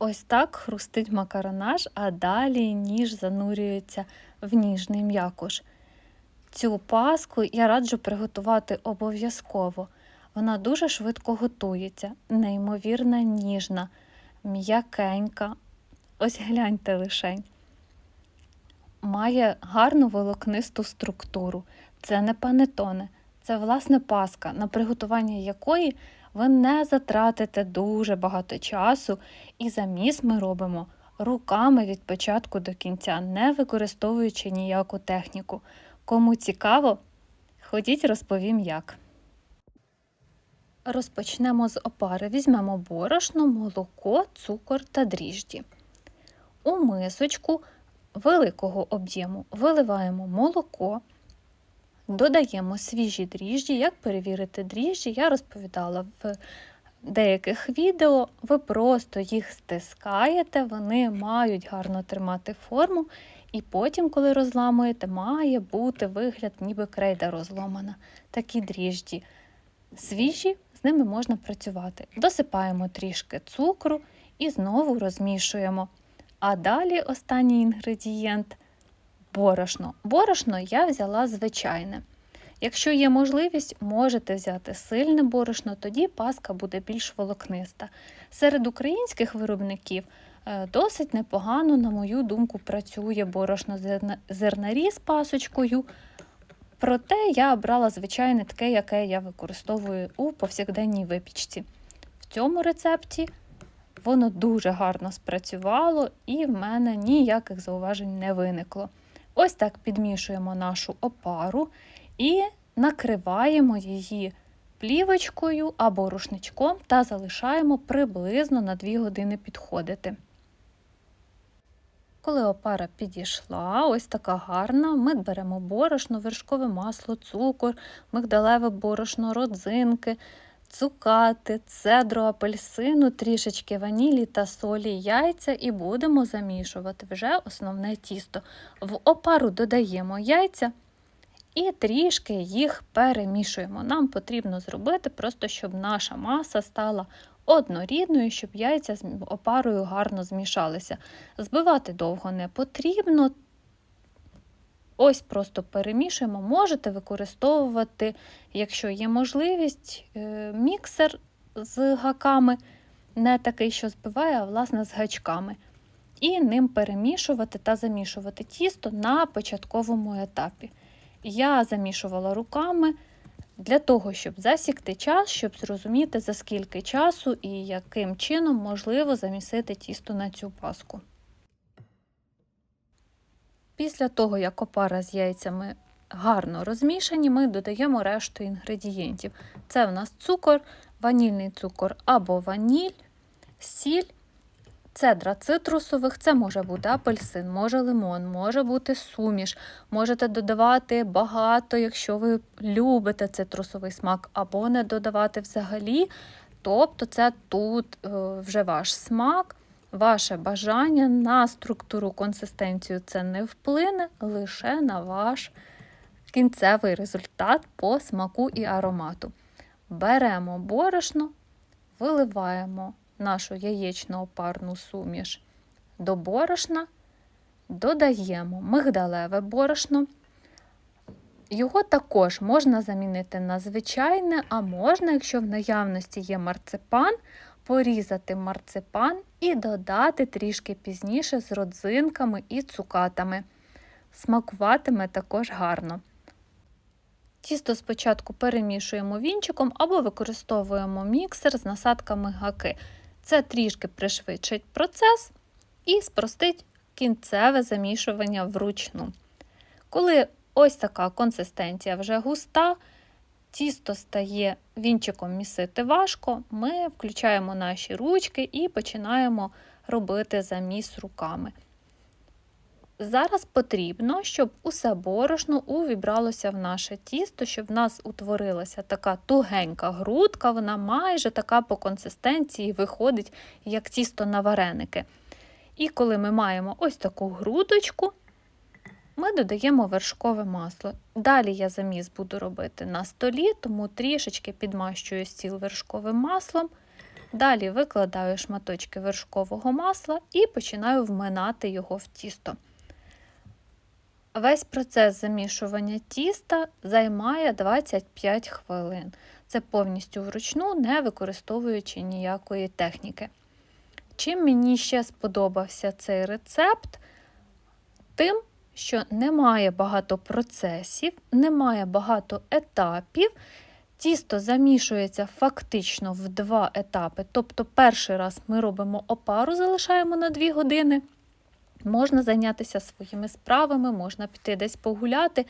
Ось так хрустить макаронаж, а далі ніж занурюється в ніжний м'якуш. Цю паску я раджу приготувати обов'язково. Вона дуже швидко готується, неймовірно ніжна, м'якенька. Ось гляньте лишень. Має гарну волокнисту структуру. Це не панетоне, це власне паска, на приготування якої ви не затратите дуже багато часу, і заміс ми робимо руками від початку до кінця, не використовуючи ніяку техніку. Кому цікаво, ходіть розповім як. Розпочнемо з опари. Візьмемо борошно, молоко, цукор та дріжджі. У мисочку великого об'єму виливаємо молоко, додаємо свіжі дріжджі. Як перевірити дріжджі, я розповідала в деяких відео. Ви просто їх стискаєте, вони мають гарно тримати форму, і потім, коли розламуєте, має бути вигляд, ніби крейда розломана. Такі дріжджі свіжі, з ними можна працювати. Досипаємо трішки цукру і знову розмішуємо. А далі останній інгредієнт борошно. Борошно я взяла звичайне. Якщо є можливість, можете взяти сильне борошно, тоді паска буде більш волокниста. Серед українських виробників е, досить непогано, на мою думку, працює борошно зернарі з пасочкою. Проте я обрала звичайне таке, яке я використовую у повсякденній випічці. В цьому рецепті воно дуже гарно спрацювало і в мене ніяких зауважень не виникло. Ось так підмішуємо нашу опару і накриваємо її плівочкою або рушничком та залишаємо приблизно на 2 години підходити. Коли опара підійшла, ось така гарна, ми беремо борошно, вершкове масло, цукор, мигдалеве борошно, родзинки, цукати, цедру апельсину, трішечки ванілі та солі, яйця і будемо замішувати вже основне тісто. В опару додаємо яйця і трішки їх перемішуємо. Нам потрібно зробити просто, щоб наша маса стала однорідною, щоб яйця з опарою гарно змішалися. Збивати довго не потрібно. Ось просто перемішуємо. Можете використовувати, якщо є можливість, е, міксер з гаками, не такий, що збиває, а власне з гачками. І ним перемішувати та замішувати тісто на початковому етапі. Я замішувала руками для того, щоб засікти час, щоб зрозуміти, за скільки часу і яким чином можливо замісити тісто на цю паску. Після того, як опара з яйцями гарно розмішані, ми додаємо решту інгредієнтів. Це в нас цукор, ванільний цукор або ваніль, сіль, цедра цитрусових, це може бути апельсин, може лимон, може бути суміш. Можете додавати багато, якщо ви любите цитрусовий смак, або не додавати взагалі. Тобто, це тут е, вже ваш смак. Ваше бажання на структуру консистенцію це не вплине лише на ваш кінцевий результат по смаку і аромату. Беремо борошно, виливаємо нашу яєчно опарну суміш до борошна, додаємо мигдалеве борошно. Його також можна замінити на звичайне, а можна, якщо в наявності є марципан, порізати марципан і додати трішки пізніше з родзинками і цукатами. Смакуватиме також гарно. Тісто спочатку перемішуємо вінчиком або використовуємо міксер з насадками гаки. Це трішки пришвидшить процес і спростить кінцеве замішування вручну. Коли ось така консистенція вже густа, тісто стає вінчиком місити важко, ми включаємо наші ручки і починаємо робити заміс руками. Зараз потрібно, щоб усе борошно увібралося в наше тісто, щоб в нас утворилася така тугенька грудка, вона майже така по консистенції виходить, як тісто на вареники. І коли ми маємо ось таку грудочку, ми додаємо вершкове масло. Далі я заміс буду робити на столі, тому трішечки підмащую стіл вершковим маслом. Далі викладаю шматочки вершкового масла і починаю вминати його в тісто. Весь процес замішування тіста займає 25 хвилин. Це повністю вручну, не використовуючи ніякої техніки. Чим мені ще сподобався цей рецепт? Тим, що немає багато процесів, немає багато етапів. Тісто замішується фактично в два етапи. Тобто, перший раз ми робимо опару, залишаємо на 2 години. Можна зайнятися своїми справами, можна піти десь погуляти.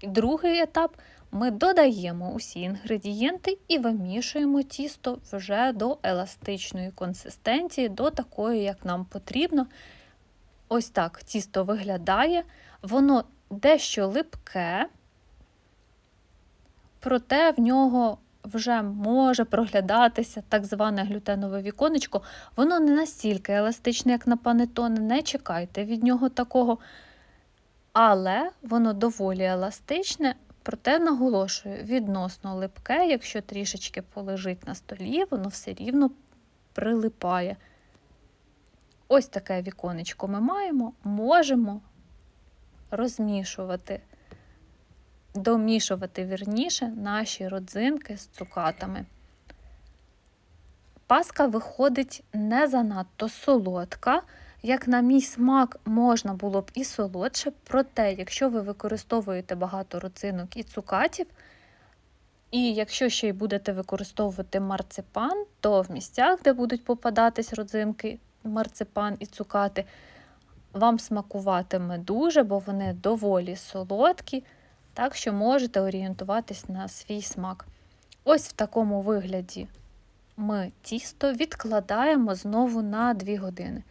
І другий етап ми додаємо усі інгредієнти і вимішуємо тісто вже до еластичної консистенції, до такої, як нам потрібно. Ось так тісто виглядає, воно дещо липке, проте в нього вже може проглядатися так зване глютенове віконечко. Воно не настільки еластичне, як на панетоне, не чекайте від нього такого. Але воно доволі еластичне, проте наголошую, відносно липке, якщо трішечки полежить на столі, воно все рівно прилипає. Ось таке віконечко ми маємо, можемо розмішувати, домішувати вірніше наші родзинки з цукатами. Паска виходить не занадто солодка. Як на мій смак, можна було б і солодше, проте, якщо ви використовуєте багато родзинок і цукатів, і якщо ще й будете використовувати марципан, то в місцях, де будуть попадатись родзинки, марципан і цукати, вам смакуватиме дуже, бо вони доволі солодкі, так що можете орієнтуватись на свій смак. Ось в такому вигляді ми тісто відкладаємо знову на 2 години.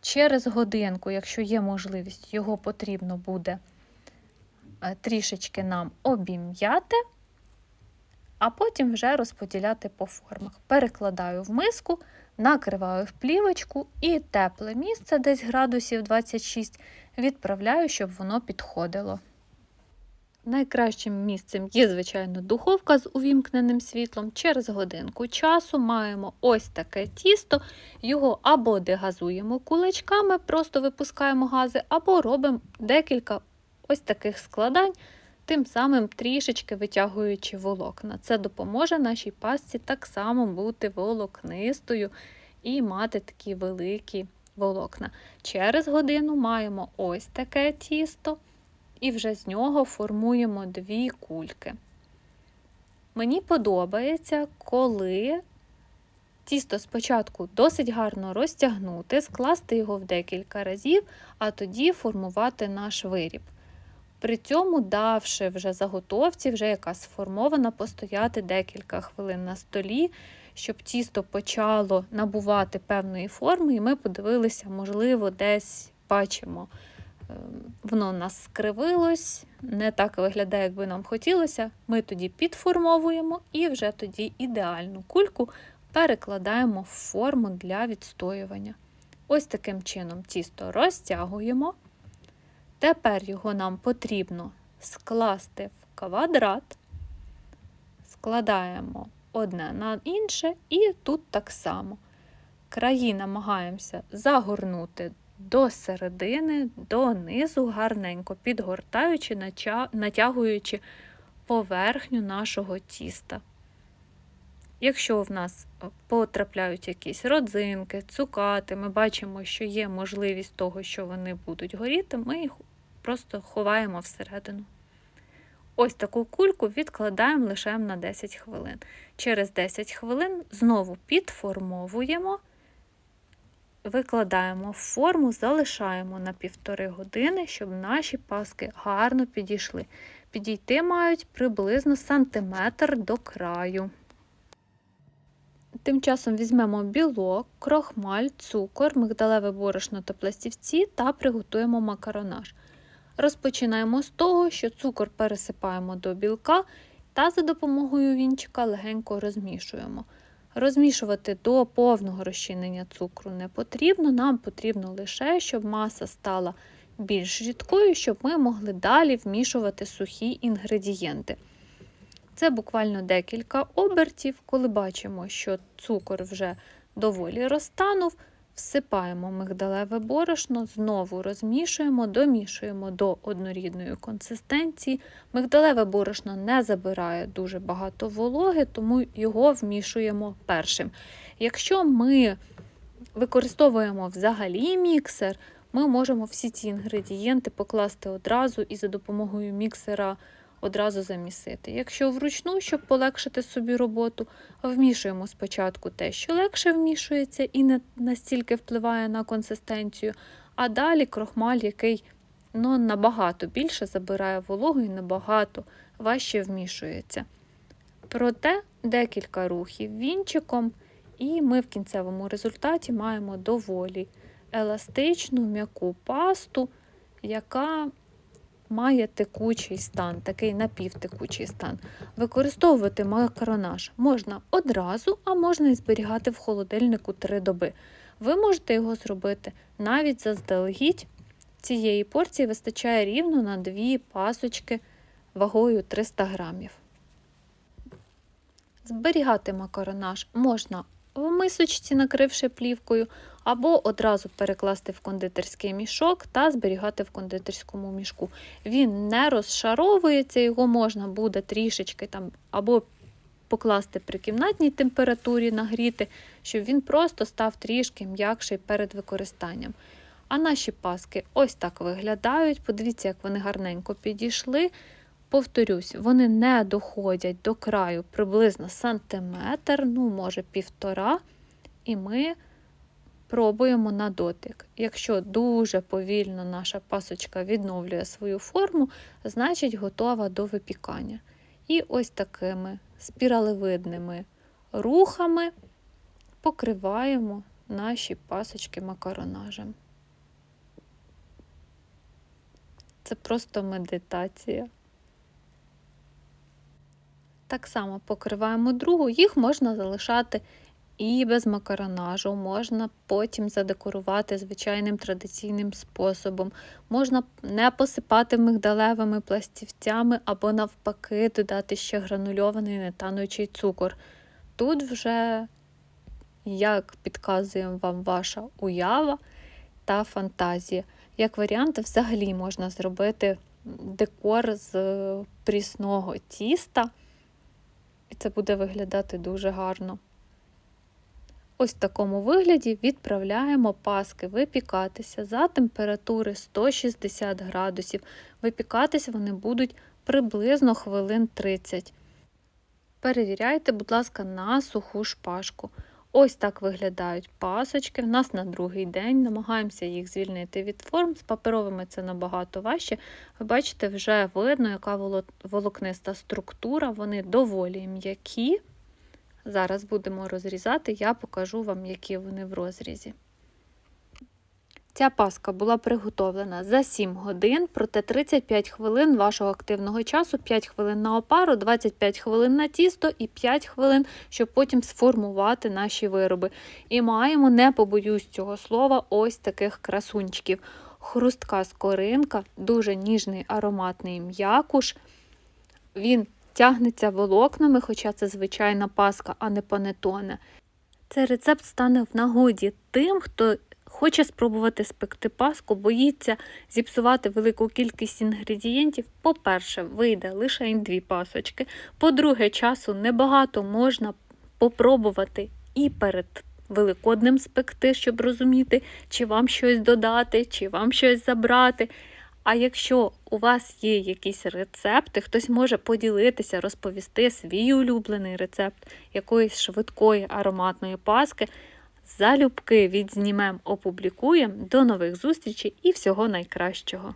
Через годинку, якщо є можливість, його потрібно буде е, трішечки нам обім'яти, а потім вже розподіляти по формах. Перекладаю в миску, накриваю в плівочку і тепле місце, десь градусів 26, відправляю, щоб воно підходило. Найкращим місцем є, звичайно, духовка з увімкненим світлом. Через годинку часу маємо ось таке тісто, його або дегазуємо кулачками, просто випускаємо гази, або робимо декілька ось таких складань, тим самим трішечки витягуючи волокна. Це допоможе нашій пастці так само бути волокнистою і мати такі великі волокна. Через годину маємо ось таке тісто і вже з нього формуємо дві кульки. Мені подобається, коли тісто спочатку досить гарно розтягнути, скласти його в декілька разів, а тоді формувати наш виріб. При цьому, давши вже заготовці, вже яка сформована, постояти декілька хвилин на столі, щоб тісто почало набувати певної форми, і ми подивилися, можливо, десь бачимо. Воно у нас скривилось, не так виглядає, як би нам хотілося. Ми тоді підформовуємо і вже тоді ідеальну кульку перекладаємо в форму для відстоювання. Ось таким чином тісто розтягуємо. Тепер його нам потрібно скласти в квадрат, складаємо одне на інше, і тут так само. Краї намагаємося загорнути до середини, до низу, гарненько підгортаючи, натягуючи поверхню нашого тіста. Якщо в нас потрапляють якісь родзинки, цукати, ми бачимо, що є можливість того, що вони будуть горіти, ми їх просто ховаємо всередину. Ось таку кульку відкладаємо лише на 10 хвилин. Через 10 хвилин знову підформовуємо викладаємо в форму, залишаємо на півтори години, щоб наші паски гарно підійшли. Підійти мають приблизно сантиметр до краю. Тим часом візьмемо білок, крохмаль, цукор, мигдалеве борошно та пластівці та приготуємо макаронаж. Розпочинаємо з того, що цукор пересипаємо до білка та за допомогою вінчика легенько розмішуємо. Розмішувати до повного розчинення цукру не потрібно, нам потрібно лише, щоб маса стала більш рідкою, щоб ми могли далі вмішувати сухі інгредієнти. Це буквально декілька обертів, коли бачимо, що цукор вже доволі розтанув, всипаємо мигдалеве борошно, знову розмішуємо, домішуємо до однорідної консистенції. Мигдалеве борошно не забирає дуже багато вологи, тому його вмішуємо першим. Якщо ми використовуємо взагалі міксер, ми можемо всі ці інгредієнти покласти одразу і за допомогою міксера одразу замісити. Якщо вручну, щоб полегшити собі роботу, вмішуємо спочатку те, що легше вмішується і не настільки впливає на консистенцію, а далі крохмаль, який ну, набагато більше забирає вологу і набагато важче вмішується. Проте декілька рухів вінчиком, і ми в кінцевому результаті маємо доволі еластичну м'яку пасту, яка має текучий стан, такий напівтекучий стан. Використовувати макаронаж можна одразу, а можна і зберігати в холодильнику 3 доби. Ви можете його зробити навіть заздалегідь. Цієї порції вистачає рівно на 2 пасочки вагою 300 грамів. Зберігати макаронаж можна в мисочці, накривши плівкою, або одразу перекласти в кондитерський мішок та зберігати в кондитерському мішку. Він не розшаровується, його можна буде трішечки там або покласти при кімнатній температурі, нагріти, щоб він просто став трішки м'якший перед використанням. А наші паски ось так виглядають. Подивіться, як вони гарненько підійшли. Повторюсь, вони не доходять до краю приблизно сантиметр, ну, може, півтора, і ми пробуємо на дотик. Якщо дуже повільно наша пасочка відновлює свою форму, значить готова до випікання. І ось такими спіралевидними рухами покриваємо наші пасочки макаронажем. Це просто медитація. Так само покриваємо другу, їх можна залишати і без макаронажу, можна потім задекорувати звичайним традиційним способом. Можна не посипати мигдалевими пластівцями або, навпаки, додати ще гранульований нетануючий цукор. Тут вже, як підказує вам ваша уява та фантазія. Як варіант, взагалі можна зробити декор з прісного тіста, це буде виглядати дуже гарно. Ось в такому вигляді відправляємо паски випікатися за температури 160 градусів. Випікатися вони будуть приблизно хвилин 30. Перевіряйте, будь ласка, на суху шпажку. Ось так виглядають пасочки. В нас на другий день намагаємося їх звільнити від форм. З паперовими це набагато важче. Ви бачите, вже видно, яка волокниста структура, вони доволі м'які. Зараз будемо розрізати, я покажу вам, які вони в розрізі. Ця паска була приготовлена за 7 годин, проте 35 хвилин вашого активного часу, 5 хвилин на опару, 25 хвилин на тісто і 5 хвилин, щоб потім сформувати наші вироби. І маємо, не побоюсь цього слова, ось таких красунчиків. Хрустка скоринка, дуже ніжний ароматний м'якуш. Він тягнеться волокнами, хоча це звичайна паска, а не панетоне. Цей рецепт стане в нагоді тим, хто хоче спробувати спекти паску, боїться зіпсувати велику кількість інгредієнтів. По-перше, вийде лише дві пасочки. По-друге, часу небагато можна попробувати і перед великодним спекти, щоб розуміти, чи вам щось додати, чи вам щось забрати. А якщо у вас є якісь рецепти, хтось може поділитися, розповісти свій улюблений рецепт якоїсь швидкої ароматної паски, залюбки відзнімемо, опублікуємо. До нових зустрічей і всього найкращого!